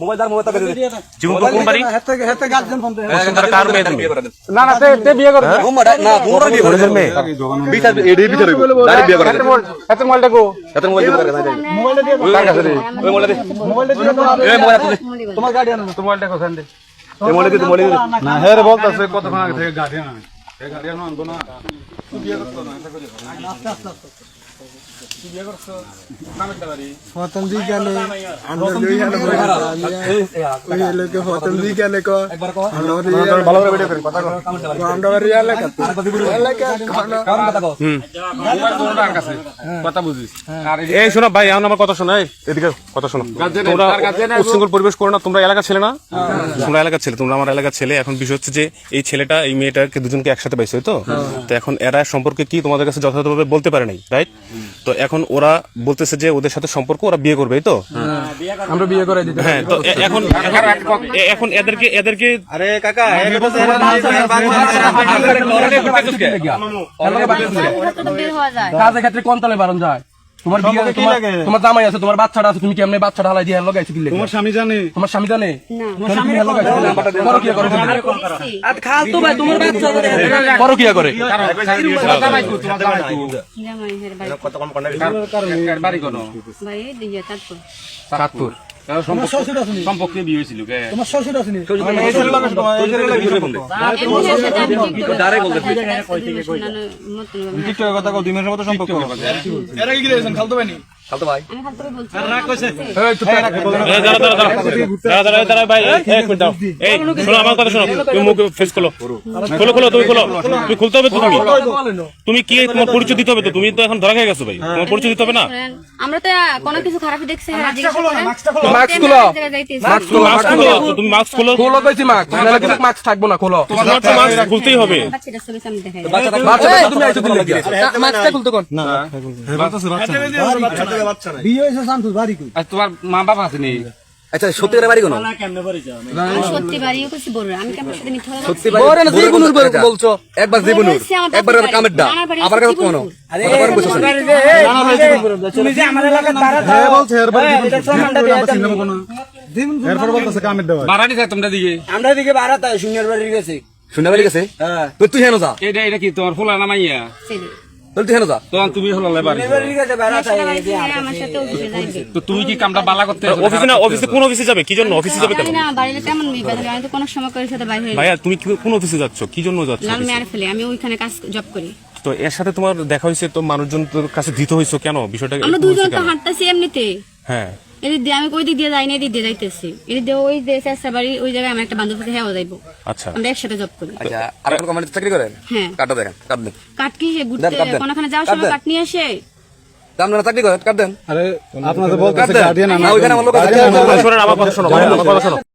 Mobile দার mobile তাকে দিয়ে জীবনপুর কোন বাড়ি বসুন্ধরা কার মেয়ে তুমি না না তে তে বিয়ে করবে মোবাইল না মোবাইল দিয়ে করে মেয়ে বিচার এডি বিচার দাঁড়িয়ে বিয়ে করে এত মোবাইলটা কো এত মোবাইল দিয়ে করে মোবাইল দিয়ে কার কাছে রে ওই মোবাইল দিয়ে মোবাইল দিয়ে এই মোবাইল দিয়ে তোমার গাড়ি আনো মোবাইলটা কোথায় দে এই মোবাইল দিয়ে মোবাইল দিয়ে না হে রে বলতাছে কতক্ষণ আগে থেকে গাড়ি আনো এই গাড়ি আনো আনব না প্রথম দিকে গেলে আমরা দুই গেলে প্রথম বুঝিস। আর এই শোনো ভাই এখন আমার কথা শোনো এদিকে কথা শোনো। তোমরা উচ্ছৃঙ্খল পরিবেশ করো না তোমরা এলাকার ছেলে না? তোমরা এলাকার ছেলে তোমরা আমার এলাকার ছেলে। এখন বিষয় হচ্ছে যে এই ছেলেটা এই মেয়েটাকে দুজনকে একসাথে পাইছে তো? তো এখন এরা সম্পর্কে কি তোমাদের কাছে যথাযথভাবে বলতে পারে নাই রাইট তো এখন ওরা বলতেছে যে ওদের সাথে সম্পর্ক ওরা বিয়ে করবে তো আমরা বিয়ে করে দিতে হ্যাঁ তো এখন এখন- এদেরকে এদেরকে আরে কাকা কাজের ক্ষেত্রে কোন তলে বারণ যায় তোমার বিয়ে তোমার তোমার জামাই আছে তোমার বাচ্চাটা আছে তুমি কেমনে বাচ্চাটা হালাই দিয়ে লগাইছো কি তোমার স্বামী জানে? তোমার স্বামী জানে? তোমার স্বামী লগাইছো করো কি করে? করো কি করে জামাই হের বাড়ি। কত কম করে বাড়ি কোন? ভাই দিয়ে তারপর সাতপুর সম্পর্কে বিয়ে হয়েছিল কথা কও দুই মাসের মতো সম্পর্ক এর আগে কি খালতো করে বলছি এই দাঁড়া দাঁড়া দাঁড়া দাঁড়া দাঁড়া দাঁড়া ভাই এই, এক মিনিট দাও এই শোনো আমার কথা শোনো তুমি মুখ ফেস খোলো খোলো খোলো তুমি খোলো তুমি খুলতে হবে তুমি তুমি কি তোমার পরিচয় দিতে হবে তো তুমি তো এখন ধরা খেয়ে গেছো ভাই তোমার পরিচয় দিতে হবে না আমরা তো কোনো কিছু খারাপ দেখছি হ্যাঁ জিজ্ঞাসা করেন মাস্ক খুলো। যাইতেছি তুমি মাস্ক খোলো তো তুমি মাস্ক খোলো খোলো মাস্ক মাস্ক থাকব না খোলো তোমার তো মাস্ক খুলতেই হবে বাচ্চাটা ছবি সামনে দেখাই বাচ্চা আইছো আর তোমার মা বাবা আছে নি আচ্ছা সত্যি করে বাড়ি কোন সত্যি বাড়িও করছি বড় আমি কেমন সাথে মিথ্যা কথা সত্যি বাড়ি ওরে না জীবনুর বলছো। একবার জীবনুর। একবার কামের ডা আবার কাছে কোন? আবার তুমি যে আমার এলাকার তারা বলছে এর বাড়ি এটা প্রমাণটা এরপর বলতেছে কামের দেওয়া বাড়ানি চাই তোমরা দিকে? আমরা এদিকে বাড়াতে শূন্যের বাড়ির গেছে শুনে বাড়ি গেছে তুই তুই হেন যা। এটা এটা কি তোমার ফুলা নামাইয়া ছেলে তুই তুই হেন যা। তখন তুমি কি কামটা বালা করতে অফিসে না অফিসে কোন অফিসে যাবে? কি জন্য অফিসে যাবে না বাড়িতে তেমন আমি তো কোনো সময় করে সাথে বাইরে ভাইয়া তুমি কি- কোন অফিসে যাচ্ছ? কি জন্য যাচ্ছ ফেলে আমি ওইখানে কাজ জব করি। তো এর সাথে তোমার দেখা হয়েছে তো মানুষজন কাছে দিতে হয়েছো কেন? বিষয়টা আমরা এরকম দুজন তো হাঁটতেছি এমনিতে। হ্যাঁ। এদিক দিয়ে আমি ওই দিক দিয়ে যাই না এদিক দিয়ে যাইতেছি। এদিক দিয়ে ওই যে চেষ্টা বাড়ি ওই জায়গায় আমার একটা বান্ধব হেওয়া যাইবো। আচ্ছা। আমরা একসাথে জব করি। আচ্ছা আর কোন কোম্পানিতে চাকরি করেন? হ্যাঁ। কাটা দেখেন কাট দেন। কাট কি সে ঘুরতে দেন, কাট কোনখানে যাওয়ার সময় কাট নিয়ে আসে? আপনারা চাকরি করেন কাট দেন। আপনাদের কাট দেন। না ওইখানে আমার লোক আছে। আমার কথা শোনো আমার কথা শোনো।